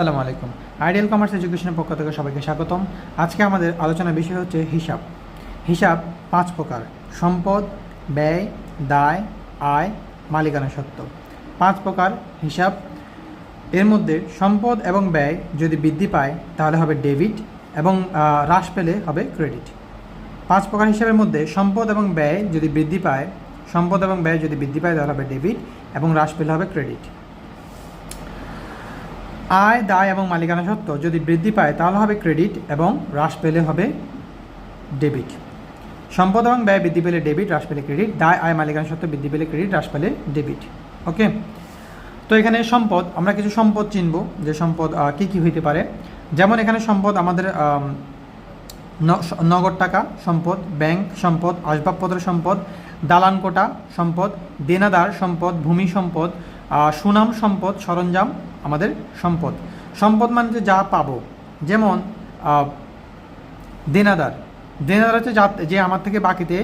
আসসালামু আলাইকুম। Ideal commerce এডুকেশনের পক্ষ থেকে সবাইকে স্বাগতম। আজকে আমাদের আলোচনার বিষয় হচ্ছে হিসাব। হিসাব পাঁচ প্রকার। সম্পদ, ব্যয়, দায়, আয়, মালিকানা সত্ত্ব পাঁচ প্রকার হিসাব। এর মধ্যে সম্পদ এবং ব্যয় যদি বৃদ্ধি পায়, তাহলে হবে ডেবিট এবং হ্রাস পেলে হবে ক্রেডিট। পাঁচ প্রকার হিসাবের মধ্যে সম্পদ এবং ব্যয় যদি বৃদ্ধি পায়, সম্পদ এবং ব্যয় যদি বৃদ্ধি পায়, তাহলে হবে ডেবিট এবং হ্রাস পেলে হবে ক্রেডিট। আয়, দায় এবং মালিকানা সত্ত্ব যদি বৃদ্ধি পায়, তাহলে হবে ক্রেডিট এবং হ্রাস পেলে হবে ডেবিট। সম্পদ এবং ব্যয় বৃদ্ধি পেলে ডেবিট, হ্রাস পেলে ক্রেডিট। দায়, আয়, মালিকানা সত্ত্ব বৃদ্ধি পেলে ক্রেডিট, হ্রাস পেলে ডেবিট। ওকে? তো এখানে সম্পদ, আমরা কিছু সম্পদ চিনব যে সম্পদ কি কি হইতে পারে। যেমন এখানে সম্পদ আমাদের নগদ টাকা সম্পদ, ব্যাংক সম্পদ আসবাবপত্র সম্পদ, দালান কোটা সম্পদ, দেনাদার সম্পদ, ভূমি সম্পদ সুনাম সম্পদ, সরঞ্জাম আমাদের সম্পদ। সম্পদ মানে যে যা পাবো। যেমন দেনাদার। দেনাদার হচ্ছে যা যে আমার থেকে বাকিতে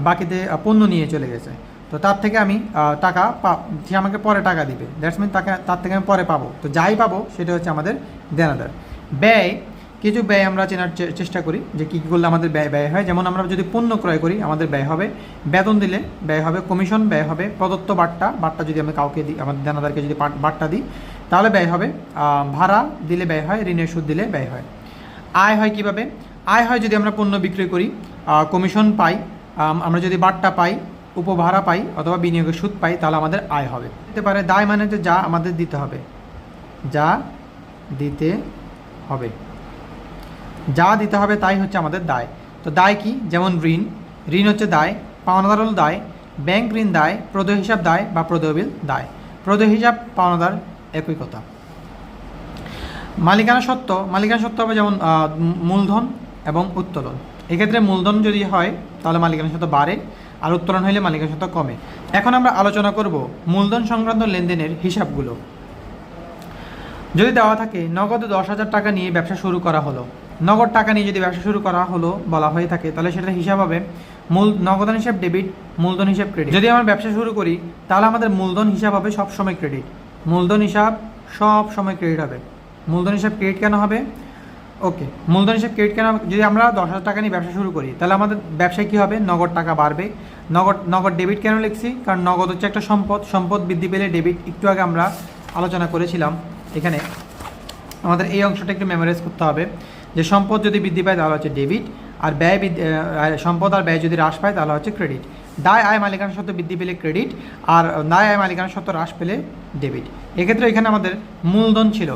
বাকিতে পণ্য নিয়ে চলে গেছে। তো তার থেকে আমি টাকা পা সে আমাকে পরে টাকা দিবে। দ্যাটস মিন তাকে তার থেকে আমি পরে পাবো। তো যাই পাবো, সেটা হচ্ছে আমাদের দেনাদার। ব্যয় কিছু ব্যয় আমরা চেনার চেষ্টা করি যে কী কী করলে আমাদের ব্যয় ব্যয় হয়। যেমন আমরা যদি পণ্য ক্রয় করি, আমাদের ব্যয় হবে বেতন দিলে ব্যয় হবে কমিশন, ব্যয় হবে প্রদত্ত বাট্টা। বাট্টা যদি আমি কাউকে দিই আমাদের দেনাদারকে যদি বাট্টা দিই, তাহলে ব্যয় হবে ভাড়া দিলে ব্যয় হয়, ঋণের সুদ দিলে ব্যয় হয়। আয় হয় কীভাবে? আয় হয় যদি আমরা পণ্য বিক্রয় করি কমিশন পাই আমরা যদি বাট্টা পাই, উপভাড়া পাই অথবা বিনিয়োগের সুদ পাই, তাহলে আমাদের আয় হবে। হতে পারে দায় মানে যে যা আমাদের দিতে হবে। যা দিতে হবে। যা দিতে হবে তাই হচ্ছে আমাদের দায়। তো দায় কি? যেমন ঋণ। ঋণ হচ্ছে দায় পাওনাদার হল দায়, ব্যাংক ঋণ দায়, প্রদেয় হিসাব দায় বা প্রদেয় বিল দায়। প্রদেয় হিসাব, পাওনাদার একই কথা। মালিকানা সত্ত্ব মালিকানা সত্ত্ব হবে যেমন মূলধন এবং উত্তোলন। এক্ষেত্রে মূলধন যদি হয়, তাহলে মালিকানা সত্ত্ব বাড়ে, আর উত্তোলন হলে মালিকানা সত্ত্ব কমে। এখন আমরা আলোচনা করব মূলধন সংক্রান্ত লেনদেনের হিসাবগুলো। যদি দেওয়া থাকে, নগদ দশ হাজার টাকা নিয়ে ব্যবসা শুরু করা হলো। নগদ টাকা নিয়ে যদি ব্যবসা শুরু করা হলো, বলা হয়ে থাকে, তাহলে সেটার হিসাব হবে মূল, নগদান হিসাব ডেবিট মূলধন হিসাব ক্রেডিট যদি আমরা ব্যবসা শুরু করি, তাহলে আমাদের মূলধন হিসাব হবে সব সময় ক্রেডিট মূলধন হিসাব সব সময় ক্রেডিট হবে। মূলধন হিসাব ক্রেডিট কেন হবে? ওকে মূলধন হিসাব ক্রেডিট কেন যদি আমরা দশ হাজার টাকা নিয়ে ব্যবসা শুরু করি, তাহলে আমাদের ব্যবসায় কী হবে? নগদ টাকা বাড়বে। নগদ নগদ ডেবিট কেন লিখছি? কারণ নগদ হচ্ছে একটা সম্পদ। সম্পদ বৃদ্ধি পেলে ডেবিট একটু আগে আমরা আলোচনা করেছিলাম। এখানে আমাদের এই অংশটা একটু মেমোরাইজ করতে হবে। যে সম্পদ যদি বৃদ্ধি পায়, তাহলে হচ্ছে ডেবিট আর ব্যয় সম্পদ আর ব্যয় যদি হ্রাস পায়, তাহলে হচ্ছে ক্রেডিট দায়, আয় মালিকানা সত্ত্ব বৃদ্ধি পেলে ক্রেডিট আর দায়, আয় মালিকানা সত্ত্ব হ্রাস পেলে ডেবিট এক্ষেত্রে এখানে আমাদের মূলধন ছিল।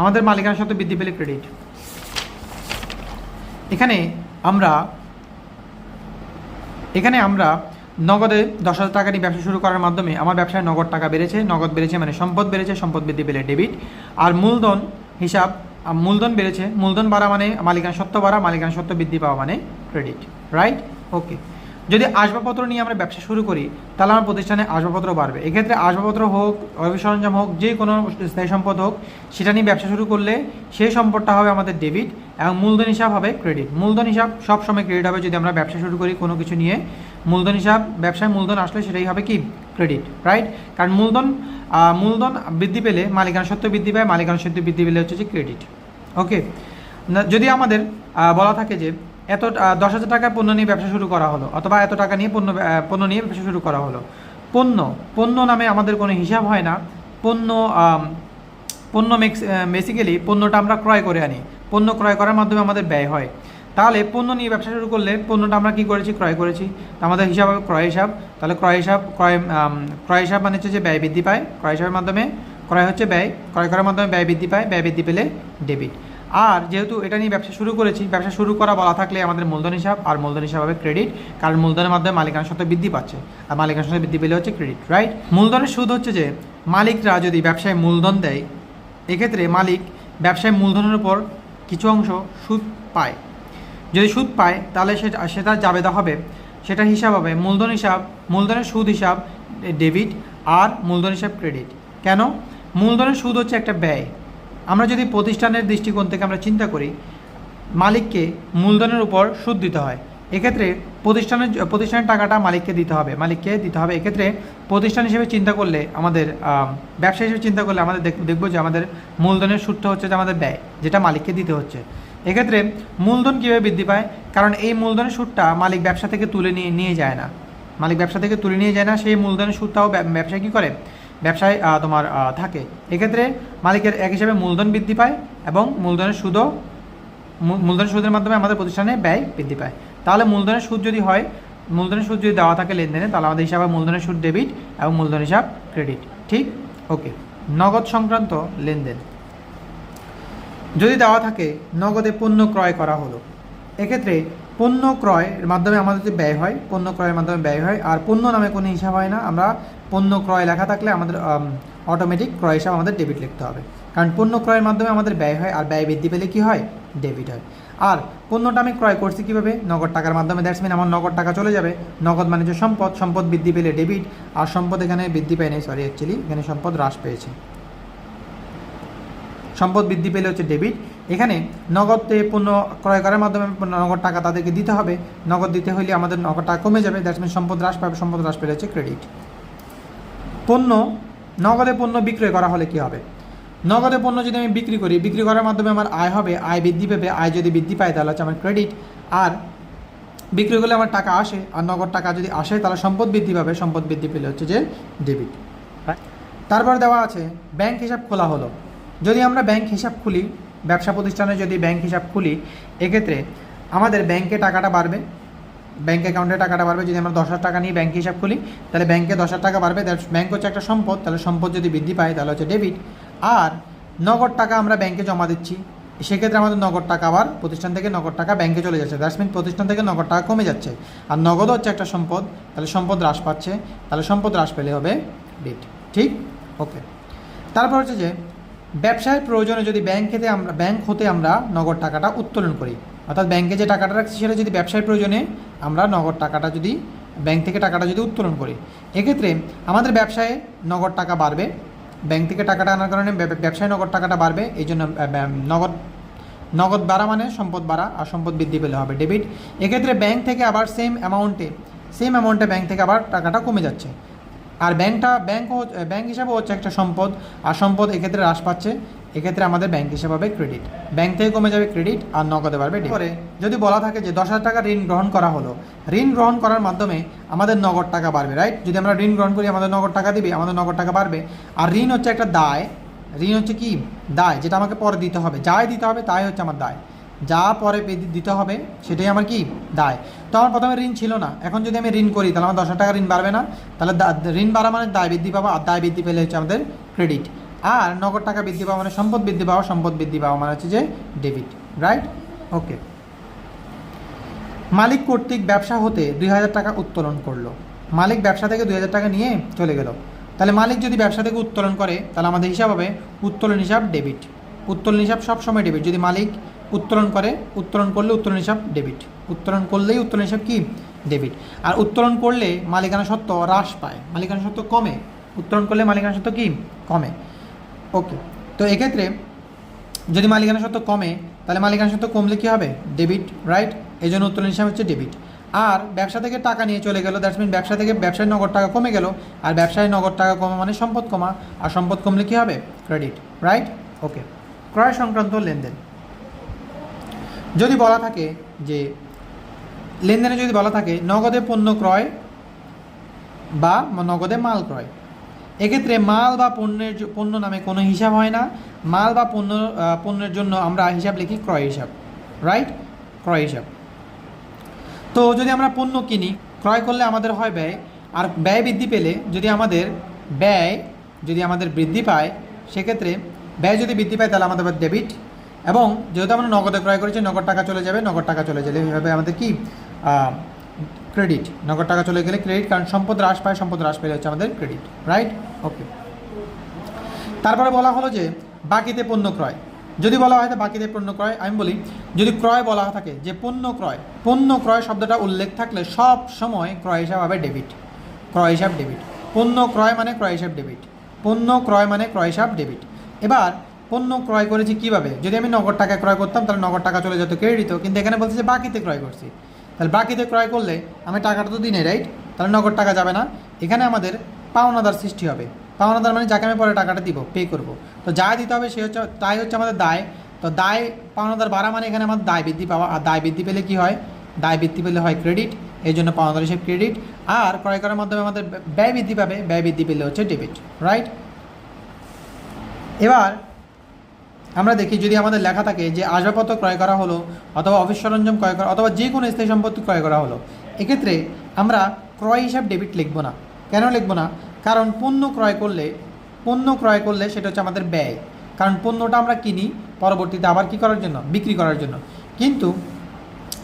আমাদের মালিকানা সত্ত্ব বৃদ্ধি পেলে ক্রেডিট এখানে আমরা এখানে আমরা নগদে দশ হাজার টাকা নিয়ে ব্যবসা শুরু করার মাধ্যমে আমার ব্যবসায় নগদ টাকা বেড়েছে। নগদ বেড়েছে মানে সম্পদ বেড়েছে, সম্পদ বৃদ্ধি পেলে ডেবিট আর মূলধন হিসাব মূলধন বেড়েছে। মূলধন বাড়া মানে মালিকানা সত্ত্ব বাড়া, মালিকানা সত্ত্ব বৃদ্ধি পাওয়া মানে ক্রেডিট রাইট ওকে যদি আসবাবপত্র নিয়ে আমরা ব্যবসা শুরু করি, তাহলে আমার প্রতিষ্ঠানে আসবাবপত্র বাড়বে। এক্ষেত্রে আসবাবপত্র হোক অবি সরঞ্জাম হোক, যে কোনো স্থায়ী সম্পদ হোক, সেটা নিয়ে ব্যবসা শুরু করলে সেই সম্পদটা হবে আমাদের ডেবিট এবং মূলধন হিসাব হবে ক্রেডিট মূলধন হিসাব সবসময় ক্রেডিট হবে যদি আমরা ব্যবসা শুরু করি কোনো কিছু নিয়ে। মূলধন হিসাব, ব্যবসায় মূলধন আসলে সেটাই হবে কি? ক্রেডিট রাইট কারণ মূলধন মূলধন বৃদ্ধি পেলে মালিকানা সত্ত্ব বৃদ্ধি পায়, মালিকানা সত্ত্ব বৃদ্ধি পেলে হচ্ছে যে ক্রেডিট ওকে যদি আমাদের বলা থাকে যে এত দশ হাজার টাকায় পণ্য নিয়ে ব্যবসা শুরু করা হলো, অথবা এত টাকা নিয়ে পণ্য পণ্য নিয়ে ব্যবসা শুরু করা হলো, পণ্য পণ্য নামে আমাদের কোনো হিসাব হয় না, পণ্য পণ্য পণ্য বেসিক্যালি পণ্যটা আমরা ক্রয় করে আনি, পণ্য ক্রয় করার মাধ্যমে আমাদের ব্যয় হয়। তাহলে পণ্য নিয়ে ব্যবসা শুরু করলে পণ্যটা আমরা কী করেছি? ক্রয় করেছি। আমাদের হিসাব হবে ক্রয় হিসাব। তাহলে ক্রয় হিসাব, ক্রয় ক্রয় হিসাব মানে হচ্ছে যে ব্যয় বৃদ্ধি পায়। ক্রয় হিসাবের মাধ্যমে ক্রয় হচ্ছে ব্যয়। ক্রয় করার মাধ্যমে ব্যয় বৃদ্ধি পায়। ব্যয় বৃদ্ধি পেলে ডেবিট আর যেহেতু এটা নিয়ে ব্যবসা শুরু করেছি, ব্যবসা শুরু করা বলা থাকলে আমাদের মূলধন হিসাব আর মূলধন হিসাব হবে ক্রেডিট কারণ মূলধনের মাধ্যমে মালিকানা সত্ত্বে বৃদ্ধি পাচ্ছে। আর মালিকানা সত্ত্বে বৃদ্ধি পেলে হচ্ছে ক্রেডিট রাইট মূলধনের সুদ হচ্ছে যে মালিকরা যদি ব্যবসায় মূলধন দেয়, এক্ষেত্রে মালিক ব্যবসায় মূলধনের উপর কিছু অংশ সুদ পায়। যদি সুদ পায়, তাহলে সেটা সেটা জাবেদা হবে। সেটার হিসাব হবে মূলধন হিসাব, মূলধনের সুদ হিসাব ডেবিট আর মূলধন হিসাব ক্রেডিট। কেন? মূলধনের সুদ হচ্ছে একটা ব্যয়। আমরা যদি প্রতিষ্ঠানের দৃষ্টিকোণ থেকে আমরা চিন্তা করি, মালিককে মূলধনের উপর সুদ দিতে হয়। এক্ষেত্রে প্রতিষ্ঠানের প্রতিষ্ঠানের টাকাটা মালিককে দিতে হবে, মালিককে দিতে হবে। এক্ষেত্রে প্রতিষ্ঠান হিসেবে চিন্তা করলে আমাদের ব্যবসা হিসেবে চিন্তা করলে আমাদের দেখ- দেখব যে আমাদের মূলধনের সুদটা হচ্ছে যে আমাদের ব্যয়, যেটা মালিককে দিতে হচ্ছে। এক্ষেত্রে মূলধন কীভাবে বৃদ্ধি পায়? কারণ এই মূলধনের সুদটা মালিক ব্যবসা থেকে তুলে নিয়ে নিয়ে যায় না। মালিক ব্যবসা থেকে তুলে নিয়ে যায় না, সেই মূলধনের সুদটাও ব্যব- ব্যবসায় কী করে? ব্যবসায় তোমার থাকে। এক্ষেত্রে মালিকের এক হিসাবে মূলধন বৃদ্ধি পায় এবং মূলধনের সুদও মূলধনের সুদের মাধ্যমে আমাদের প্রতিষ্ঠানে ব্যয় বৃদ্ধি পায়। তাহলে মূলধনের সুদ যদি হয়, মূলধনের সুদ যদি দেওয়া থাকে লেনদেনে, তাহলে আমাদের হিসাবে মূলধনের সুদ ডেবিট এবং মূলধন হিসাব ক্রেডিট। ঠিক? ওকে। নগদ সংক্রান্ত লেনদেন। যদি দেওয়া থাকে, নগদে পণ্য ক্রয় করা হলো। এক্ষেত্রে পণ্য ক্রয়ের মাধ্যমে আমাদের যে ব্যয় হয়, পণ্য ক্রয়ের মাধ্যমে ব্যয় হয়, আর পণ্য নামে কোনো হিসাব হয় না, আমরা পণ্য ক্রয় লেখা থাকলে আমাদের অটোমেটিক ক্রয় হিসাব আমাদের ডেবিট লিখতে হবে। কারণ পণ্য ক্রয়ের মাধ্যমে আমাদের ব্যয় হয়, আর ব্যয় বৃদ্ধি পেলে কী হয়? ডেবিট হয়। আর পণ্যটা আমি ক্রয় করছি কীভাবে? নগদ টাকার মাধ্যমে দ্যাটস মিন আমার নগদ টাকা চলে যাবে। নগদ মানে যে সম্পদ সম্পদ বৃদ্ধি পেলে ডেবিট আর সম্পদ এখানে বৃদ্ধি পায়নি সরি অ্যাকচুয়ালি এখানে সম্পদ হ্রাস পেয়েছে। সম্পদ বৃদ্ধি পেলে হচ্ছে ডেবিট এখানে নগদে পণ্য ক্রয় করার মাধ্যমে নগদ টাকা তাদেরকে দিতে হবে। নগদ দিতে হলে আমাদের নগদ টাকা কমে যাবে দ্যাটস মিন সম্পদ হ্রাস পাবে, সম্পদ হ্রাস পেলে হচ্ছে ক্রেডিট পণ্য, নগদে পণ্য বিক্রয় করা হলে কি হবে? নগদে পণ্য যদি আমি বিক্রি করি, বিক্রি করার মাধ্যমে আমার আয় হবে, আয় বৃদ্ধি পাবে, আয় যদি বৃদ্ধি পায় তাহলে হচ্ছে আমার ক্রেডিট আর বিক্রি করলে আমার টাকা আসে, আর নগদ টাকা যদি আসে তাহলে সম্পদ বৃদ্ধি পাবে, সম্পদ বৃদ্ধি পেলে হচ্ছে যে ডেবিট তারপর দেওয়া আছে ব্যাংক হিসাব খোলা হলো। যদি আমরা ব্যাংক হিসাব খুলি, ব্যবসা প্রতিষ্ঠানে যদি ব্যাংক হিসাব খুলি, এক্ষেত্রে আমাদের ব্যাংকে টাকাটা বাড়বে। ব্যাংক অ্যাকাউন্টে টাকাটা বাড়বে, যদি আমরা দশ হাজার টাকা নিয়ে ব্যাংক হিসাব খুলি, তাহলে ব্যাংকে দশ হাজার টাকা বাড়বে। ব্যাংক হচ্ছে একটা সম্পদ, তাহলে সম্পদ যদি বৃদ্ধি পায়, তাহলে হচ্ছে ডেবিট আর নগদ টাকা আমরা ব্যাংকে জমা দিচ্ছি, সেক্ষেত্রে আমাদের নগদ টাকা আবার প্রতিষ্ঠান থেকে নগদ টাকা ব্যাংকে চলে যাচ্ছে। দ্যাটস মিন প্রতিষ্ঠান থেকে নগদ টাকা কমে যাচ্ছে। আর নগদ হচ্ছে একটা সম্পদ, তাহলে সম্পদ হ্রাস পাচ্ছে। তাহলে সম্পদ হ্রাস পেলে হবে ডেট ঠিক? ওকে তারপর হচ্ছে যে ব্যবসায়ের প্রয়োজনে যদি ব্যাংক থেকে আমরা ব্যাংক হতে আমরা নগদ টাকাটা উত্তোলন করি। অর্থাৎ ব্যাংকে যে টাকাটা রাখছি সেটা যদি ব্যবসায়ের প্রয়োজনে আমরা নগদ টাকাটা যদি ব্যাংক থেকে টাকাটা যদি উত্তোলন করি। এক্ষেত্রে আমাদের ব্যবসায় নগদ টাকা বাড়বে ব্যাংক থেকে টাকাটা আনার কারণে ব্যবসায় নগদ টাকাটা বাড়বে, এই জন্য নগদ নগদ বাড়া মানে সম্পদ বাড়া আর সম্পদ বৃদ্ধি পেলে হবে ডেবিট এক্ষেত্রে ব্যাংক থেকে আবার সেম অ্যামাউন্টে সেম অ্যামাউন্টে ব্যাংক থেকে আবার টাকাটা কমে যাচ্ছে। আর ব্যাংকটা, ব্যাংক ব্যাংক হিসাবে হচ্ছে একটা সম্পদ, আর সম্পদ এক্ষেত্রে হ্রাস পাচ্ছে। এক্ষেত্রে আমাদের ব্যাংক হিসাবে হবে ক্রেডিট। ব্যাংক থেকে কমে যাবে ক্রেডিট আর নগদে বাড়বে। পরে যদি বলা থাকে যে দশ হাজার টাকা ঋণ গ্রহণ করা হলো, ঋণ গ্রহণ করার মাধ্যমে আমাদের নগদ টাকা বাড়বে রাইট যদি আমরা ঋণ গ্রহণ করি, আমাদের নগদ টাকা দিবে, আমাদের নগদ টাকা বাড়বে। আর ঋণ হচ্ছে একটা দায়। ঋণ হচ্ছে কি? দায়, যেটা আমাকে পরে দিতে হবে। যাই দিতে হবে, তাই হচ্ছে আমার দায়। যা পরে দিতে হবে, সেটাই আমার কি? দায়। তো আমার প্রথমে ঋণ ছিল না। এখন যদি আমি ঋণ করি, তাহলে আমার দশ টাকা ঋণ বাড়বে না। তাহলে ঋণ বাড়া মানে দায় বৃদ্ধি পাবো আর দায় বৃদ্ধি পেলে হচ্ছে আমাদের ক্রেডিট আর নগদ টাকা বৃদ্ধি পাওয়া মানে সম্পদ বৃদ্ধি পাওয়া, সম্পদ বৃদ্ধি পাওয়া মানে হচ্ছে যে ডেবিট রাইট ওকে মালিক কর্তৃক ব্যবসা হতে দুই হাজার টাকা উত্তোলন করল। মালিক ব্যবসা থেকে দুই হাজার টাকা নিয়ে চলে গেল। তাহলে মালিক যদি ব্যবসা থেকে উত্তোলন করে, তাহলে আমাদের হিসাব হবে উত্তোলন হিসাব ডেবিট উত্তোলন হিসাব সবসময় ডেবিট যদি মালিক উত্তোলন করে, উত্তোলন করলে উত্তোলন হিসাব ডেবিট উত্তোলন করলেই উত্তোলন হিসাব কি? ডেবিট আর উত্তোলন করলে মালিকানা সত্ত্ব হ্রাস পায়। মালিকানা সত্ত্ব কমে। উত্তোলন করলে মালিকানা সত্ত্ব কি? কমে। ওকে তো এক্ষেত্রে যদি মালিকানা সত্ত্ব কমে, তাহলে মালিকানা সত্ত্ব কমলে কী হবে? ডেবিট রাইট এই জন্য উত্তোলন হিসাব হচ্ছে ডেবিট আর ব্যবসা থেকে টাকা নিয়ে চলে গেল দ্যাটস মিন ব্যবসা থেকে, ব্যবসায় নগদ টাকা কমে গেল। আর ব্যবসায় নগদ টাকা কমা মানে সম্পদ কমা। আর সম্পদ কমলে কী হবে? ক্রেডিট রাইট ওকে ক্রয় সংক্রান্ত লেনদেন। যদি বলা থাকে যে লেনদেনে যদি বলা থাকে নগদে পণ্য ক্রয় বা নগদে মাল ক্রয়, এক্ষেত্রে মাল বা পণ্যের পণ্য নামে কোনো হিসাব হয় না। মাল বা পণ্য পণ্যের জন্য আমরা হিসাব লিখি ক্রয় হিসাব রাইট ক্রয় হিসাব। তো যদি আমরা পণ্য কিনি, ক্রয় করলে আমাদের হয় ব্যয়, আর ব্যয় বৃদ্ধি পেলে যদি আমাদের ব্যয়, যদি আমাদের বৃদ্ধি পায়, সেক্ষেত্রে ব্যয় যদি বৃদ্ধি পায় তাহলে আমাদের ডেবিট এবং যেহেতু আমরা নগদে ক্রয় করেছি, নগদ টাকা চলে যাবে, নগদ টাকা চলে গেলে এভাবে আমাদের কি ক্রেডিট নগদ টাকা চলে গেলে ক্রেডিট কারণ সম্পদ হ্রাস পায়, সম্পদ হ্রাস পেলে হচ্ছে আমাদের ক্রেডিট রাইট ওকে তারপরে বলা হলো যে বাকিতে পণ্য ক্রয়। যদি বলা হয় বাকিতে পণ্য ক্রয়, আমি বলি, যদি ক্রয় বলা থাকে যে পণ্য ক্রয় পণ্য ক্রয় শব্দটা উল্লেখ থাকলে সব সময় ক্রয় হিসাব হবে ডেবিট ক্রয় হিসাব ডেবিট পণ্য ক্রয় মানে ক্রয় হিসাব ডেবিট পণ্য ক্রয় মানে ক্রয় হিসাব ডেবিট এবার পণ্য ক্রয় করেছি কীভাবে? যদি আমি নগদ টাকায় ক্রয় করতাম, তাহলে নগদ টাকা চলে যেত ক্রেডিট কিন্তু এখানে বলছে যে বাকিতে ক্রয় করছি। তাহলে বাকিতে ক্রয় করলে আমি টাকাটা তো দিনে রাইট তাহলে নগদ টাকা যাবে না। এখানে আমাদের পাওনাদার সৃষ্টি হবে। পাওনাদার মানে যাকে আমি পরে টাকাটা দিব পে করব। তো যা দিতে হবে সে হচ্ছে, তাই হচ্ছে আমাদের দায়। তো দায়, পাওনাদার বাড়া মানে এখানে আমাদের দায় বৃদ্ধি পাওয়া। আর দায় বৃদ্ধি পেলে কি হয়? দায় বৃদ্ধি পেলে হয় ক্রেডিট এই জন্য পাওনাদার হিসেবে ক্রেডিট আর ক্রয় করার মাধ্যমে আমাদের ব্যয় বৃদ্ধি পাবে। ব্যয় বৃদ্ধি পেলে হচ্ছে ডেবিট রাইট এবার আমরা দেখি যদি আমাদের লেখা থাকে যে আসবাবপত্র ক্রয় করা হলো অথবা অফিস সরঞ্জাম ক্রয় করা অথবা যে কোনো স্থায়ী সম্পত্তি ক্রয় করা হলো, এক্ষেত্রে আমরা ক্রয় হিসাব ডেবিট লিখব না। কেন লিখব না? কারণ পণ্য ক্রয় করলে পণ্য ক্রয় করলে সেটা হচ্ছে আমাদের ব্যয়। কারণ পণ্যটা আমরা কিনি পরবর্তীতে আবার কি করার জন্য? বিক্রি করার জন্য। কিন্তু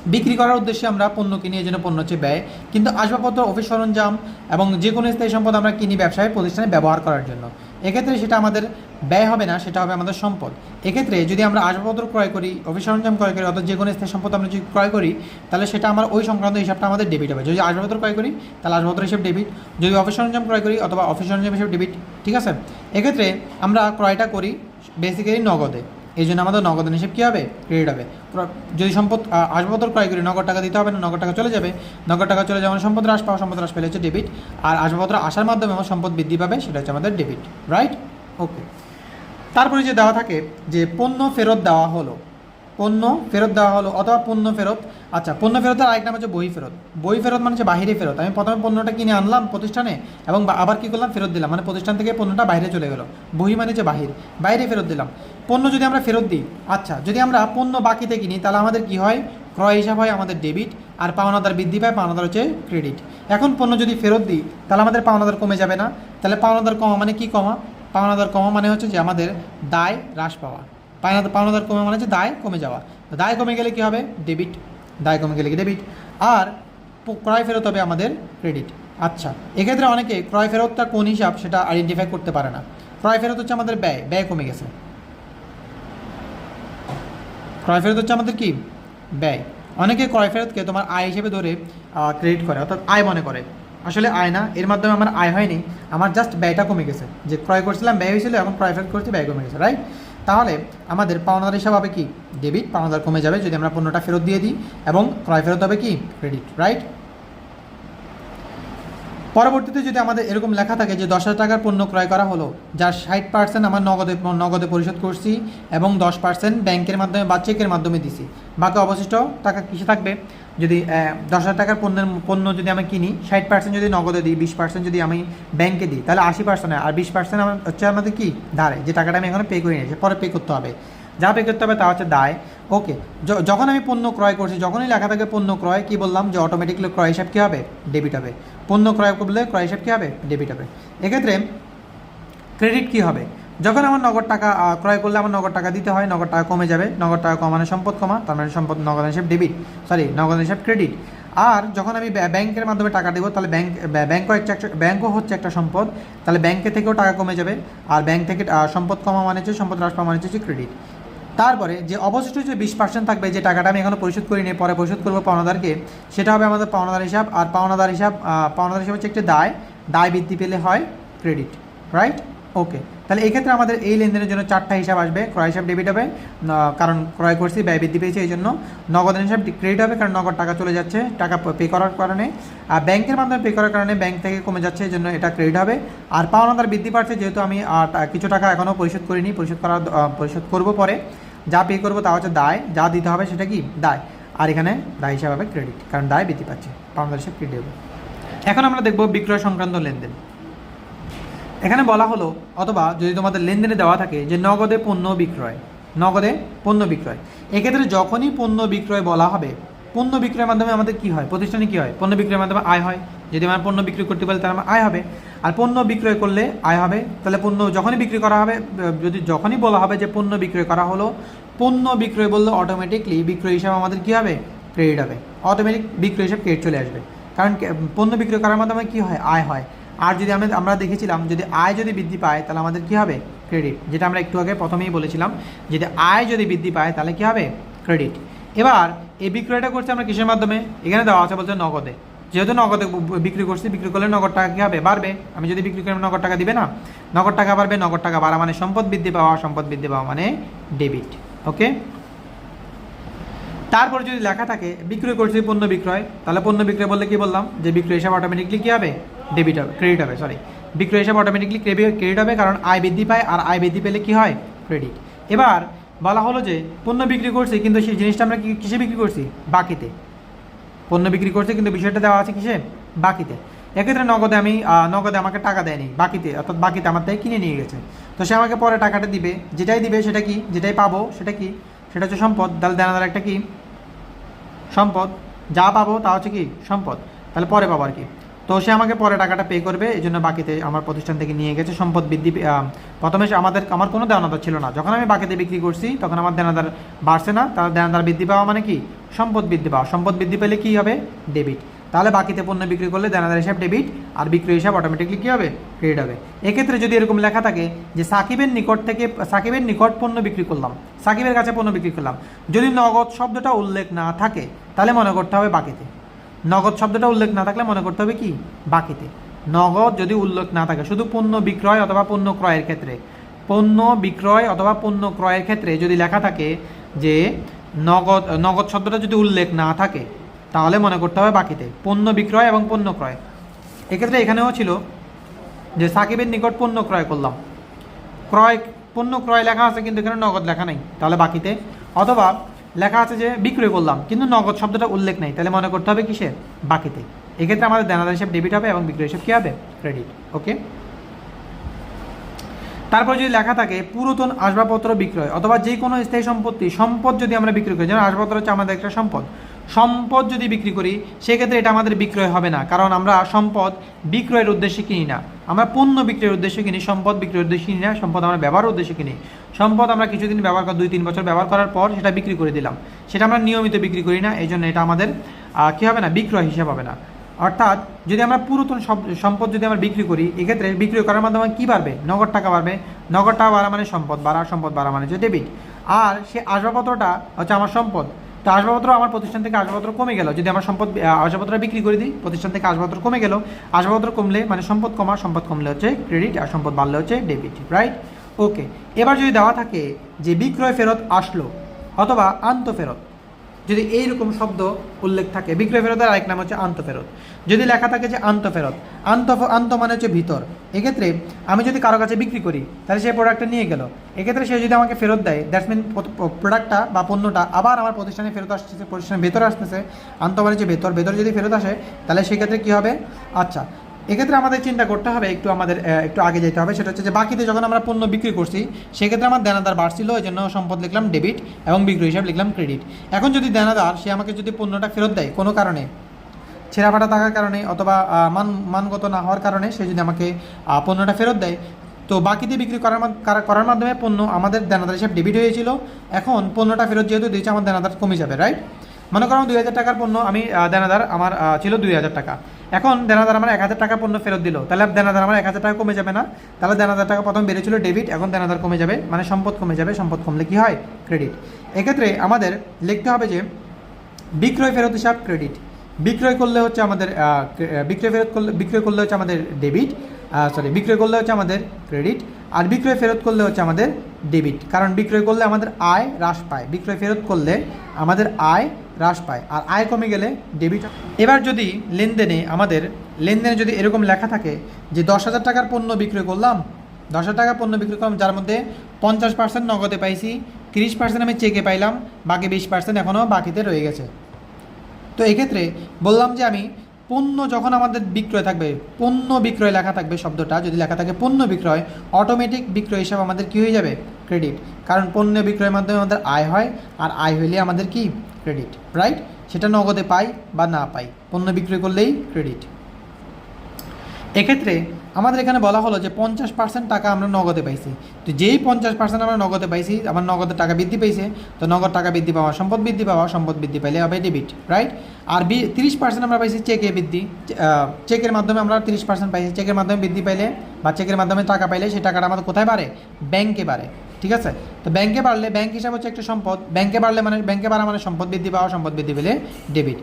বিক্রি করার উদ্দেশ্যে আমরা পণ্য কিনি, এই জন্য পণ্য হচ্ছে ব্যয়। কিন্তু আসবাবপত্র, অফিস সরঞ্জাম এবং যে কোনো স্থায়ী সম্পদ আমরা কিনি ব্যবসায়, প্রতিষ্ঠানে ব্যবহার করার জন্য। এক্ষেত্রে সেটা আমাদের ব্যয় হবে না, সেটা হবে আমাদের সম্পদ। এক্ষেত্রে যদি আমরা আসবাবপত্র ক্রয় করি, অফিস সরঞ্জাম ক্রয় করি, অর্থাৎ যে কোনো স্থায়ী সম্পদ আমরা যদি ক্রয় করি, তাহলে সেটা আমার ওই সংক্রান্ত হিসাবটা আমাদের ডেবিট হবে। যদি আসবাবপত্র ক্রয় করি, তাহলে আসবাবপত্র হিসেবে ডেবিট যদি অফিস সরঞ্জাম ক্রয় করি অথবা অফিস সরঞ্জাম হিসেবে ডেবিট ঠিক আছে? এক্ষেত্রে আমরা ক্রয়টা করি বেসিক্যালি নগদে। এই জন্য আমাদের নগদ হিসেব কী হবে? ক্রেডিট হবে। যদি সম্পদ আসবাবপত্র ক্রয় করি, নগদ টাকা দিতে হবে না, নগদ টাকা চলে যাবে। নগদ টাকা চলে যাবে মানে সম্পদ হ্রাস পাওয়া, সম্পদ হ্রাস পেলে হচ্ছে ডেবিট আর আসবাবপত্র আসার মাধ্যমে আমার সম্পদ বৃদ্ধি পাবে, সেটা হচ্ছে আমাদের ডেবিট রাইট ওকে তারপরে যে দেওয়া থাকে যে পণ্য ফেরত দেওয়া হলো, পণ্য ফেরত দেওয়া হলো অথবা পণ্য ফেরত আচ্ছা পণ্য ফেরতের আরেক নাম হচ্ছে বই ফেরত। বই ফেরত মানে হচ্ছে বাহিরে ফেরত। আমি প্রথমে পণ্যটা কিনে আনলাম প্রতিষ্ঠানে এবং আবার কী করলাম? ফেরত দিলাম। মানে প্রতিষ্ঠান থেকে পণ্যটা বাইরে চলে গেল। বহি মানে হচ্ছে বাহির। বাইরে ফেরত দিলাম। পণ্য যদি আমরা ফেরত দিই আচ্ছা যদি আমরা পণ্য বাকিতে কিনি, তাহলে আমাদের কি হয়? ক্রয় হিসাব হয় আমাদের ডেবিট আর পাওনাদার বৃদ্ধি পায়, পাওনাদার হচ্ছে ক্রেডিট এখন পণ্য যদি ফেরত দিই, তাহলে আমাদের পাওনাদার কমে যাবে না। তাহলে পাওনাদার কমা মানে কি কমা? পাওনাদার কমা মানে হচ্ছে যে আমাদের দায় হ্রাস পাওয়া। পাওনাদার পাওনাদার কমে মানে হচ্ছে দায় কমে যাওয়া। দায় কমে গেলে কি হবে? ডেবিট দায় কমে গেলে কি? ডেবিট আর ক্রয় ফেরত হবে আমাদের ক্রেডিট আচ্ছা এক্ষেত্রে অনেকে ক্রয় ফেরতটা কোন হিসাব সেটা আইডেন্টিফাই করতে পারে না। ক্রয় ফেরত হচ্ছে আমাদের ব্যয়। ব্যয় কমে গেছে। ক্রয় ফেরত হচ্ছে আমাদের কি? ব্যয়। অনেকে ক্রয় ফেরতকে তোমার আয় হিসেবে ধরে ক্রেডিট করে, অর্থাৎ আয় মনে করে। আসলে আয় না, এর মাধ্যমে আমার আয় হয়নি, আমার জাস্ট ব্যয়টা কমে গেছে। যে ক্রয় করছিলাম ব্যয় হয়েছিল, এখন ক্রয় ফেরত করছি, ব্যয় কমে গেছে রাইট তাহলে আমাদের পাওনাদার হিসাব হবে কি? ডেবিট পাওনাদার কমে যাবে যদি আমরা পণ্যটা ফেরত দিয়ে দিই, এবং ক্রয় ফেরত হবে কি? ক্রেডিট রাইট পরবর্তীতে যদি আমাদের এরকম লেখা থাকে যে দশ হাজার টাকার পণ্য ক্রয় করা হলো, যার ষাট পার্সেন্ট আমার নগদে নগদে পরিশোধ করছি এবং দশ পার্সেন্ট ব্যাংকের মাধ্যমে বা চেকের মাধ্যমে দিছি, বাকি অবশিষ্ট টাকা কিসে থাকবে? যদি দশ হাজার টাকার পণ্যের, পণ্য যদি আমি কিনি, ষাট পার্সেন্ট যদি নগদে দিই, বিশ পার্সেন্ট যদি আমি ব্যাংকে দিই, তাহলে আশি পার্সেন্ট আর বিশ পার্সেন্ট আমার হচ্ছে আমাদের কি? ধারে, যে টাকাটা আমি এখানে পে করে নিয়েছি পরে পে করতে হবে। যা পে করতে হবে তা হচ্ছে দায়। ওকে যখন আমি পণ্য ক্রয় করছি, যখনই লেখা থাকে পণ্য ক্রয়, কি বললাম? যে অটোমেটিকলি ক্রয় হিসাব কী হবে? ডেবিট হবে। পণ্য ক্রয় করলে ক্রয় হিসাব কী হবে? ডেবিট হবে। এক্ষেত্রে ক্রেডিট কী হবে? যখন আমার নগদ টাকা ক্রয় করলে আমার নগদ টাকা দিতে হয়, নগদ টাকা কমে যাবে। নগদ টাকা কমানো সম্পদ কমা, তার মানে সম্পদ, নগদ হিসাব ডেবিট সরি নগদ হিসাব ক্রেডিট আর যখন আমি ব্য- ব্যাংকের মাধ্যমে টাকা দেবো, তাহলে ব্যাংক, ব্য- ব্যাংকও একটা, একটা- ব্যাংকও হচ্ছে একটা সম্পদ। তাহলে ব্যাংকে থেকেও টাকা কমে যাবে। আর ব্যাংক থেকে সম্পদ কমা মানে হচ্ছে, সম্পদ হ্রাস পাওয়া মানে হচ্ছে ক্রেডিট তারপরে যে অবশিষ্ট যে বিশ পার্সেন্ট থাকবে যে টাকাটা আমি এখনও পরিশোধ করিনি, পরে পরিশোধ করব পাওনাদারকে, সেটা হবে আমাদের পাওনাদার হিসাব। আর পাওনাদার হিসাব পাওনাদার হিসাব হচ্ছে একটি দায়। দায় বৃদ্ধি পেলে হয় ক্রেডিট রাইট ওকে তাহলে এই ক্ষেত্রে আমাদের এই লেনদেনের জন্য চারটা হিসাব আসবে। ক্রয় হিসাব ডেবিট হবে কারণ ক্রয় করছি, ব্যয় বৃদ্ধি পেয়েছে এই জন্য। নগদের হিসাব ক্রেডিট হবে, কারণ নগদ টাকা চলে যাচ্ছে, টাকা পে করার কারণে। আর ব্যাংকের মাধ্যমে পে করার কারণে ব্যাংক থেকে কমে যাচ্ছে, এই জন্য এটা ক্রেডিট হবে। আর পাওনাদার বৃদ্ধি পাচ্ছে, যেহেতু আমি কিছু টাকা এখনও পরিশোধ করিনি, পরিশোধ করার পরিশোধ করব পরে। যা পে করব তা হচ্ছে দায়, যা দিতে হবে সেটা কি? দায়। আর এখানে দায় হিসাবে ক্রেডিট কারণ দায় বৃদ্ধি পাচ্ছে, পাওনাদার হিসাব ক্রেডিট হবে। এখন আমরা দেখব বিক্রয় সংক্রান্ত লেনদেন। এখানে বলা হলো, অথবা যদি তোমাদের লেনদেনে দেওয়া থাকে যে নগদে পণ্য বিক্রয়, নগদে পণ্য বিক্রয়। এক্ষেত্রে যখনই পণ্য বিক্রয় বলা হবে, পণ্য বিক্রয়ের মাধ্যমে আমাদের কি হয়? প্রতিষ্ঠানে কি হয়? পণ্য বিক্রয়ের মাধ্যমে আয় হয়। যদি আমার পণ্য বিক্রি করতে পারি, তাহলে আমার আয় হবে। আর পণ্য বিক্রয় করলে আয় হবে, তাহলে পণ্য যখনই বিক্রি করা হবে, যদি যখনই বলা হবে যে পণ্য বিক্রয় করা হলো, পণ্য বিক্রয় বললে অটোমেটিকলি বিক্রয় হিসাবে আমাদের কি হবে? ক্রেডিট হবে। অটোমেটিক বিক্রয় হিসাব ক্রেডিট চলে আসবে। কারণ পণ্য বিক্রয় করার মাধ্যমে কি হয়? আয় হয়। আর যদি আমরা আমরা দেখেছিলাম যদি আয় যদি বৃদ্ধি পায়, তাহলে আমাদের কি হবে? ক্রেডিট যেটা আমরা একটু আগে প্রথমেই বলেছিলাম। যদি আয় যদি বৃদ্ধি পায়, তাহলে কি হবে? ক্রেডিট এবার, এই বিক্রয়টা করছি আমরা কিসের মাধ্যমে? এখানে দেওয়া আছে বলছে নগদে। যেহেতু নগদে বিক্রি করছি, বিক্রি করলে নগদ টাকা কী হবে? বাড়বে। আমি যদি বিক্রি করি, নগদ টাকা দিবে না? নগদ টাকা বাড়বে, নগদ টাকা বাড়া মানে সম্পদ বৃদ্ধি পাওয়া, সম্পদ বৃদ্ধি পাওয়া মানে ডেবিট ওকে তারপরে যদি লেখা থাকে, বিক্রয় করছি পণ্য বিক্রয়, তাহলে পণ্য বিক্রয় বললে কি বললাম? যে বিক্রয় হিসাব অটোমেটিকলি কী হবে? ডেবিট হবে ক্রেডিট হবে সরি বিক্রয় হিসাব অটোমেটিকলি ক্রেডিট হবে কারণ আয় বৃদ্ধি পায় আর আয় বৃদ্ধি পেলে কি হয়? ক্রেডিট এবার বলা হলো যে, পণ্য বিক্রি করছি, কিন্তু সেই জিনিসটা আমরা কিসে বিক্রি করছি? বাকিতে। পণ্য বিক্রি করছে, কিন্তু বিষয়টা দেওয়া আছে কিসে? বাকিতে। এক্ষেত্রে নগদে আমি নগদে আমাকে টাকা দেয়নি, বাকিতে, অর্থাৎ বাকিতে আমার থেকে কিনে নিয়ে গেছে। তো সে আমাকে পরে টাকাটা দিবে। যেটাই দিবে সেটা কি? যেটাই পাবো সেটা কি? সেটা হচ্ছে সম্পদ। তাহলে দেনাদার একটা কি? সম্পদ, যা পাবো তা হচ্ছে কি সম্পদ। তাহলে পরে পাবো আর কি। তো সে আমাকে পরে টাকাটা পে করবে, এই জন্য বাকিতে আমার প্রতিষ্ঠান থেকে নিয়ে গেছে সম্পদ বৃদ্ধি প্রথমে আমাদের, আমার কোনো দেনাদার ছিল না। যখন আমি বাকিতে বিক্রি করছি, তখন আমার দেনাদার বাড়ছে না, তার দেনাদার বৃদ্ধি পাওয়া মানে কি? সম্পদ বৃদ্ধি পাওয়া। সম্পদ বৃদ্ধি পেলে কী হবে? ডেবিট তাহলে বাকিতে পণ্য বিক্রি করলে দেনাদার হিসাব ডেবিট আর বিক্রয় হিসাব অটোমেটিকলি কী হবে? ক্রেডিট হবে। এক্ষেত্রে যদি এরকম লেখা থাকে যে সাকিবের নিকট থেকে, সাকিবের নিকট পণ্য বিক্রি করলাম, সাকিবের কাছে পণ্য বিক্রি করলাম, যদি নগদ শব্দটা উল্লেখ না থাকে, তাহলে মনে করতে হবে বাকিতে। নগদ শব্দটা উল্লেখ না থাকলে মনে করতে হবে কি? বাকিতে। নগদ যদি উল্লেখ না থাকে, শুধু পণ্য বিক্রয় অথবা পণ্য ক্রয়ের ক্ষেত্রে। পণ্য বিক্রয় অথবা পণ্য ক্রয়ের ক্ষেত্রে যদি লেখা থাকে যে নগদ নগদ শব্দটা যদি উল্লেখ না থাকে তাহলে মনে করতে হবে বাকিতে, পণ্য বিক্রয় এবং পণ্য ক্রয়। এক্ষেত্রে এখানেও ছিল যে সাকিবের নিকট পণ্য ক্রয় করলাম। ক্রয়, পণ্য ক্রয় লেখা আছে কিন্তু এখানে নগদ লেখা নেই, তাহলে বাকিতে। অথবা লেখা আছে যে বিক্রয় করলাম, কিন্তু নগদ শব্দটা উল্লেখ নেই, তাহলে মনে করতে হবে কিসে বাকিতে। এক্ষেত্রে আমাদের দেনাদার হিসাব ডেবিট হবে এবং বিক্রয় হিসাব কী হবে? ক্রেডিট ওকে তারপর যদি লেখা থাকে, পুরাতন আসবাবপত্র বিক্রয়, অথবা যে কোনো স্থায়ী সম্পত্তি, সম্পদ যদি আমরা বিক্রয় করি, যেমন আসবাবপত্র হচ্ছে আমাদের একটা সম্পদ সম্পদ যদি বিক্রি করি, সেক্ষেত্রে এটা আমাদের বিক্রয় হবে না। কারণ আমরা সম্পদ বিক্রয়ের উদ্দেশ্যে কিনি না। আমরা পণ্য বিক্রয়ের উদ্দেশ্যে কিনি, সম্পদ বিক্রয়ের উদ্দেশ্যে কিনি না, সম্পদ আমরা ব্যবহারের উদ্দেশ্যে কিনি। সম্পদ আমরা কিছুদিন ব্যবহার কর দুই তিন বছর ব্যবহার করার পর সেটা বিক্রি করে দিলাম। সেটা আমরা নিয়মিত বিক্রি করি না এই জন্য এটা আমাদের কী হবে না, বিক্রয় হিসাব হবে না। অর্থাৎ যদি আমরা পুরাতন সম্পদ যদি আমরা বিক্রি করি, এক্ষেত্রে বিক্রি করার মাধ্যমে কী বাড়বে? নগদ টাকা বাড়বে। নগদ টাকা বাড়া মানে সম্পদ, বাড়া সম্পদ, বাড়া মানে হচ্ছে ডেবিট আর সে আসবাবপত্রটা হচ্ছে আমার সম্পদ। তো আসবাবপত্র আমার প্রতিষ্ঠান থেকে আসবাবপত্র কমে গেল। যদি আমার সম্পদ আসবাবপত্র বিক্রি করে দিই, প্রতিষ্ঠান থেকে আসবাবপত্র কমে গেল। আসবাবপত্র কমলে মানে সম্পদ কমা, সম্পদ কমলে হচ্ছে ক্রেডিট আর সম্পদ বাড়লে হচ্ছে ডেবিট রাইট ওকে এবার যদি দেওয়া থাকে যে বিক্রয় ফেরত আসলো অথবা আন্ত ফেরত, যদি এইরকম শব্দ উল্লেখ থাকে, বিক্রয় ফেরতের আরেক নাম হচ্ছে আন্তঃফেরত যদি লেখা থাকে যে আন্তঃফেরত আন্ত আন্ত মানে হচ্ছে ভিতর। এক্ষেত্রে আমি যদি কারও কাছে বিক্রি করি, তাহলে সেই প্রোডাক্টটা নিয়ে গেল। এক্ষেত্রে সে যদি আমাকে ফেরত দেয় দ্যাটস মিন প্রোডাক্টটা বা পণ্যটা আবার আমার প্রতিষ্ঠানে ফেরত আসতেছে, প্রতিষ্ঠানের ভেতরে আসতেছে আন্ত মানে যে ভেতর ভেতর যদি ফেরত আসে, তাহলে সেক্ষেত্রে কী হবে? আচ্ছা এক্ষেত্রে আমাদের চিন্তা করতে হবে, একটু আমাদের একটু আগে যেতে হবে, সেটা হচ্ছে যে বাকিতে যখন আমরা পণ্য বিক্রি করছি, সেক্ষেত্রে আমার দেনাদার বাড়ছিল এই জন্য সম্পদ লিখলাম ডেবিট এবং বিক্রয় হিসাব লিখলাম ক্রেডিট এখন যদি দেনাদার, সে আমাকে যদি পণ্যটা ফেরত দেয়, কোনো কারণে ছেঁড়া ফাটা থাকার কারণে অথবা মান, মানগত না হওয়ার কারণে সে যদি আমাকে পণ্যটা ফেরত দেয়, তো বাকিতে বিক্রি করার করার মাধ্যমে পণ্য আমাদের দেনাদার হিসাব ডেবিট হয়েছিল। এখন পণ্যটা ফেরত যেহেতু দিয়েছে, আমার দেনাদার কমে যাবে রাইট মনে করো দুই হাজার টাকার পণ্য আমি দেনাদার আমার ছিল দুই হাজার টাকা। এখন দেনাদার আমার এক হাজার টাকা পণ্য ফেরত দিল। তাহলে দেনাদার আমার এক হাজার টাকা কমে যাবে না। তাহলে দেনাদার টাকা প্রথম বেড়েছিল ডেবিট এখন দেনাদার কমে যাবে মানে সম্পদ কমে যাবে, সম্পদ কমলে কি হয়? ক্রেডিট এক্ষেত্রে আমাদের লিখতে হবে যে, বিক্রয় ফেরত হিসাব ক্রেডিট বিক্রয় করলে হচ্ছে আমাদের বিক্রয় ফেরত করলে, বিক্রয় করলে হচ্ছে আমাদের ডেবিট সরি বিক্রয় করলে হচ্ছে আমাদের ক্রেডিট আর বিক্রয় ফেরত করলে হচ্ছে আমাদের ডেবিট কারণ বিক্রয় করলে আমাদের আয় হ্রাস পায়। বিক্রয় ফেরত করলে আমাদের আয় হ্রাস পায়। আর আয় কমে গেলে ডেবিট এবার যদি লেনদেনে আমাদের, লেনদেনে যদি এরকম লেখা থাকে যে দশ হাজার টাকার পণ্য বিক্রয় করলাম, দশ হাজার টাকার পণ্য বিক্রি করলাম, যার মধ্যে পঞ্চাশ পার্সেন্ট নগদে পাইছি, তিরিশ পার্সেন্ট আমি চেকে পাইলাম, বাকি বিশ পার্সেন্ট এখনও বাকিতে রয়ে গেছে। তো এক্ষেত্রে বললাম যে আমি পণ্য যখন আমাদের বিক্রয় থাকবে, পণ্য বিক্রয় লেখা থাকবে শব্দটা, যদি লেখা থাকে পণ্য বিক্রয় অটোমেটিক বিক্রয় হিসাবে আমাদের কী হয়ে যাবে? ক্রেডিট কারণ পণ্য বিক্রয়ের মাধ্যমে আমাদের আয় হয়, আর আয় হইলে আমাদের কি? ক্রেডিট রাইট সেটা নগদে পাই বা না পাই। পণ্য বিক্রয় করলেই ক্রেডিট এক্ষেত্রে আমাদের এখানে বলা হলো যে পঞ্চাশ পার্সেন্ট টাকা আমরা নগদে পাইছি। তো যেই পঞ্চাশ পার্সেন্ট আমরা নগদে পাইছি, আমার নগদের টাকা বৃদ্ধি পাইছে তো নগদ টাকা বৃদ্ধি পাওয়া, সম্পদ বৃদ্ধি পাওয়া, সম্পদ বৃদ্ধি পাইলে হবে ডেবিট রাইট আর বি তিরিশ পার্সেন্ট আমরা পাইছি চেকে বৃদ্ধি চেকের মাধ্যমে আমরা তিরিশ পার্সেন্ট পাইছি। চেকের মাধ্যমে বৃদ্ধি পাইলে বা চেকের মাধ্যমে টাকা পাইলে সেই টাকাটা আমাদের কোথায় বাড়ে? ব্যাংকে বাড়ে। ঠিক আছে? তো ব্যাংকে বাড়লে ব্যাংক হিসাব হচ্ছে একটা সম্পদ। ব্যাংকে বাড়লে মানে ব্যাংকে বাড়া মানে সম্পদ বৃদ্ধি পাওয়া, সম্পদ বৃদ্ধি পেলে ডেবিট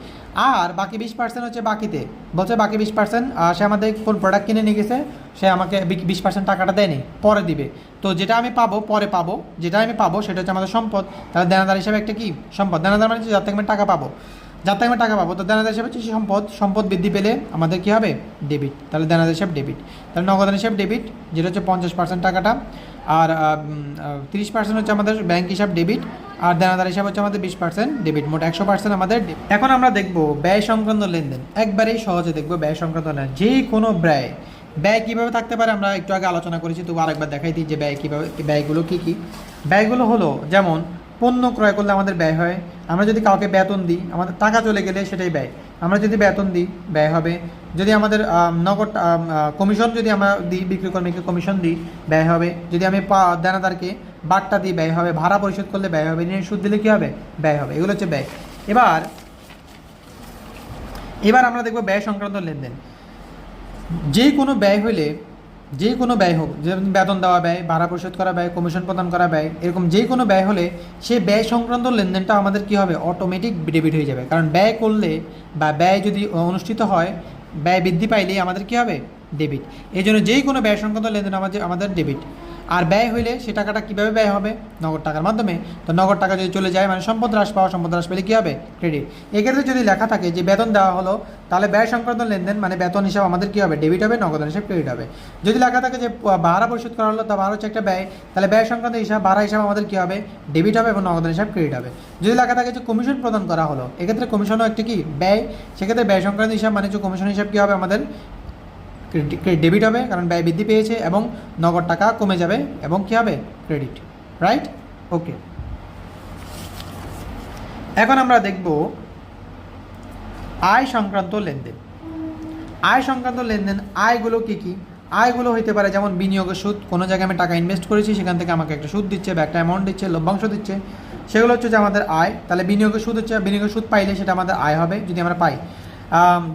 আর বাকি বিশ পার্সেন্ট হচ্ছে বাকিতে। বলছে বাকি বিশ পার্সেন্ট সে আমাদের কোন প্রোডাক্ট কিনে নিয়ে গেছে, সে আমাকে বিশ পার্সেন্ট টাকাটা দেয়নি, পরে দিবে। তো যেটা আমি পাবো, পরে পাবো। যেটা আমি পাবো, সেটা হচ্ছে আমাদের সম্পদ। তাহলে দেনাদার হিসাবে একটা কি? সম্পদ। দেনাদার মানে যার থেকে আমি টাকা পাবো। যার থেকে আমি টাকা পাবো, তো দেনাদার হিসাবে হচ্ছে সম্পদ। সম্পদ বৃদ্ধি পেলে আমাদের কী হবে? ডেবিট তাহলে দেনাদার হিসাব ডেবিট তাহলে নগদান হিসাব ডেবিট যেটা হচ্ছে পঞ্চাশ পার্সেন্ট টাকাটা। আর তিরিশ পার্সেন্ট হচ্ছে আমাদের ব্যাংক হিসাব ডেবিট আর দেনাদার হিসাব হচ্ছে আমাদের বিশ পার্সেন্ট ডেবিট মোট একশো পার্সেন্ট আমাদের এখন আমরা দেখব ব্যয় সংক্রান্ত লেনদেন। একবারেই সহজে দেখব ব্যয় সংক্রান্ত লেনদেন। যে কোনো ব্যয় ব্যয় কীভাবে থাকতে পারে আমরা একটু আগে আলোচনা করেছি, তবু আরেকবার দেখাই দিই যে ব্যয় কীভাবে, ব্যয়গুলো কী কী। ব্যয়গুলো হলো, যেমন পণ্য ক্রয় করলে আমাদের ব্যয় হয়। আমরা যদি কাউকে বেতন দিই, আমাদের টাকা চলে গেলে সেটাই ব্যয়। আমরা যদি বেতন দিই, ব্যয় হবে। যদি আমাদের নগদ কমিশন যদি আমরা দিই, বিক্রি কর্মীকে কমিশন দিই, ব্যয় হবে। যদি আমি দেনাদারকে বাট্টা দিই, ব্যয় হবে। ভাড়া পরিশোধ করলে ব্যয় হবে। ঋণের সুদ দিলে কী হবে? ব্যয় হবে। এগুলো হচ্ছে ব্যয়। এবার এবার আমরা দেখব ব্যয় সংক্রান্ত লেনদেন। যে কোনো ব্যয় হলে যে কোনো ব্যয় হোক, যেমন বেতন দেওয়া ব্যয়, ভাড়া পরিশোধ করা ব্যয় কমিশন প্রদান করা ব্যয়, এরকম যে কোনো ব্যয় হলে সেই ব্যয় সংক্রান্ত লেনদেনটা আমাদের কী হবে? অটোমেটিক ডেবিট হয়ে যাবে। কারণ ব্যয় করলে বা ব্যয় যদি অনুষ্ঠিত হয়, ব্যয় বৃদ্ধি পাইলেই আমাদের কী হবে? ডেবিট এই জন্য যেই কোনো ব্যয় সংক্রান্ত লেনদেন আমাদের আমাদের ডেবিট আর ব্যয় হইলে সে টাকাটা কীভাবে ব্যয় হবে? নগদ টাকার মাধ্যমে। তো নগদ টাকা যদি চলে যায় মানে সম্পদ হ্রাস পাওয়া, সম্পদ হ্রাস পেলে কী হবে? ক্রেডিট এক্ষেত্রে যদি লেখা থাকে যে বেতন দেওয়া হলো, তাহলে ব্যয় সংক্রান্ত লেনদেন মানে বেতন হিসাব আমাদের কী হবে? ডেবিট হবে, নগদ হিসাব ক্রেডিট হবে। যদি লেখা থাকে যে ভাড়া পরিশোধ করা হলো, তা ভাড়া হচ্ছে একটা ব্যয়, তাহলে ব্যয় সংক্রান্ত হিসাব, ভাড়া হিসাব আমাদের কী হবে? ডেবিট হবে এবং নগদ হিসাব ক্রেডিট হবে। যদি লেখা থাকে যে কমিশন প্রদান করা হলো, এক্ষেত্রে কমিশনও একটি কি? ব্যয়। সেক্ষেত্রে ব্যয় সংক্রান্ত হিসাব মানে যে কমিশন হিসাব কী হবে আমাদের? ডেবিট হবে, কারণ ব্যয় বৃদ্ধি পেয়েছে এবং নগদ টাকা কমে যাবে এবং কী হবে? ক্রেডিট রাইট ওকে এখন আমরা দেখব আয় সংক্রান্ত লেনদেন। আয় সংক্রান্ত লেনদেন, আয়গুলো কী কী? আয়গুলো হইতে পারে যেমন বিনিয়োগের সুদ, কোনো জায়গায় আমি টাকা ইনভেস্ট করেছি, সেখান থেকে আমাকে একটা সুদ দিচ্ছে বা একটা অ্যামাউন্ট দিচ্ছে, লভ্যাংশ দিচ্ছে। সেগুলো হচ্ছে যে আমাদের আয়, তাহলে বিনিয়োগের সুদ হচ্ছে, বিনিয়োগের সুদ পাইলে সেটা আমাদের আয় হবে, যদি আমরা পাই।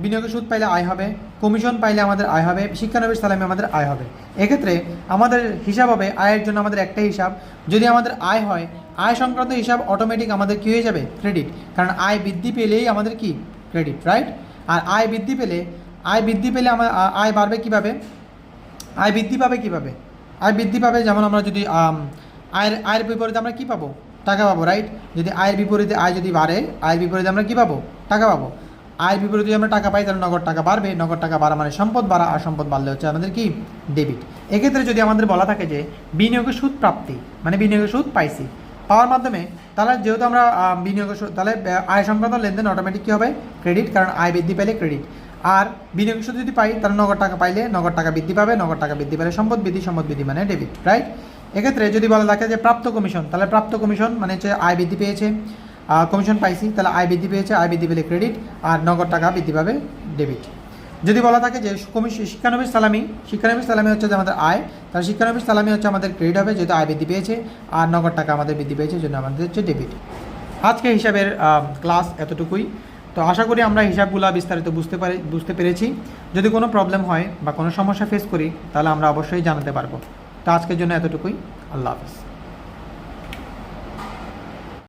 বিনিয়োগের সুদ পাইলে আয় হবে কমিশন পাইলে আমাদের আয় হবে, শিক্ষানবিশ সালামে আমাদের আয় হবে। এক্ষেত্রে আমাদের হিসাব হবে, আয়ের জন্য আমাদের একটাই হিসাব। যদি আমাদের আয় হয়, আয় সংক্রান্ত হিসাব অটোমেটিক আমাদের কী হয়ে যাবে? ক্রেডিট কারণ আয় বৃদ্ধি পেলেই আমাদের কি? ক্রেডিট রাইট আর আয় বৃদ্ধি পেলে, আয় বৃদ্ধি পেলে আমার আয় বাড়বে কীভাবে? আয় বৃদ্ধি পাবে কীভাবে? আয় বৃদ্ধি পাবে যেমন আমরা যদি আয়ের আয়ের বিপরীতে আমরা কি পাবো? টাকা পাবো রাইট যদি আয়ের বিপরীতে আয় যদি বাড়ে, আয়ের বিপরীতে আমরা কি পাবো? টাকা পাবো। আয়ের বিপরীত যদি আমরা টাকা পাই, তাহলে নগদ টাকা বাড়বে। নগদ টাকা বাড়া মানে সম্পদ, বাড়া আর সম্পদ বাড়লে হচ্ছে আমাদের কি? ডেবিট এক্ষেত্রে যদি আমাদের বলা থাকে যে বিনিয়োগের সুদ প্রাপ্তি মানে বিনিয়োগের সুদ পাইছি, পাওয়ার মাধ্যমে তাহলে যেহেতু আমরা বিনিয়োগের সুদ, তাহলে আয় সংক্রান্ত লেনদেন অটোমেটিক কী হবে? ক্রেডিট কারণ আয় বৃদ্ধি পেলে ক্রেডিট আর বিনিয়োগ সুদ যদি পাই, তাহলে নগদ টাকা পাইলে নগদ টাকা বৃদ্ধি পাবে, নগদ টাকা বৃদ্ধি পেলে সম্পদ বৃদ্ধি সম্পদ বৃদ্ধি মানে ডেবিট রাইট এক্ষেত্রে যদি বলা থাকে যে প্রাপ্ত কমিশন তাহলে প্রাপ্ত কমিশন মানে হচ্ছে আয় বৃদ্ধি পেয়েছে। কমিশন পাইছি, তাহলে আয় বৃদ্ধি পেয়েছে, আয় বৃদ্ধি পেলে ক্রেডিট আর নগদ টাকা বৃদ্ধি পাবে ডেবিট যদি বলা থাকে যে কমিশন শিক্ষানবিশ সালামি শিক্ষানবিশ সালামি হচ্ছে যে আমাদের আয়, তাহলে শিক্ষানবিশ সালামি হচ্ছে আমাদের ক্রেডিট হবে, যেহেতু আয় বৃদ্ধি পেয়েছে, আর নগদ টাকা আমাদের বৃদ্ধি পেয়েছে, জন্য আমাদের হচ্ছে ডেবিট আজকে হিসাবের ক্লাস এতটুকুই। তো আশা করি আমরা হিসাবগুলো বিস্তারিত বুঝতে পারি বুঝতে পেরেছি। যদি কোনো প্রবলেম হয় বা কোনো সমস্যা ফেস করি, তাহলে আমরা অবশ্যই জানাতে পারব। তো আজকের জন্য এতটুকুই। আল্লাহ হাফেজ।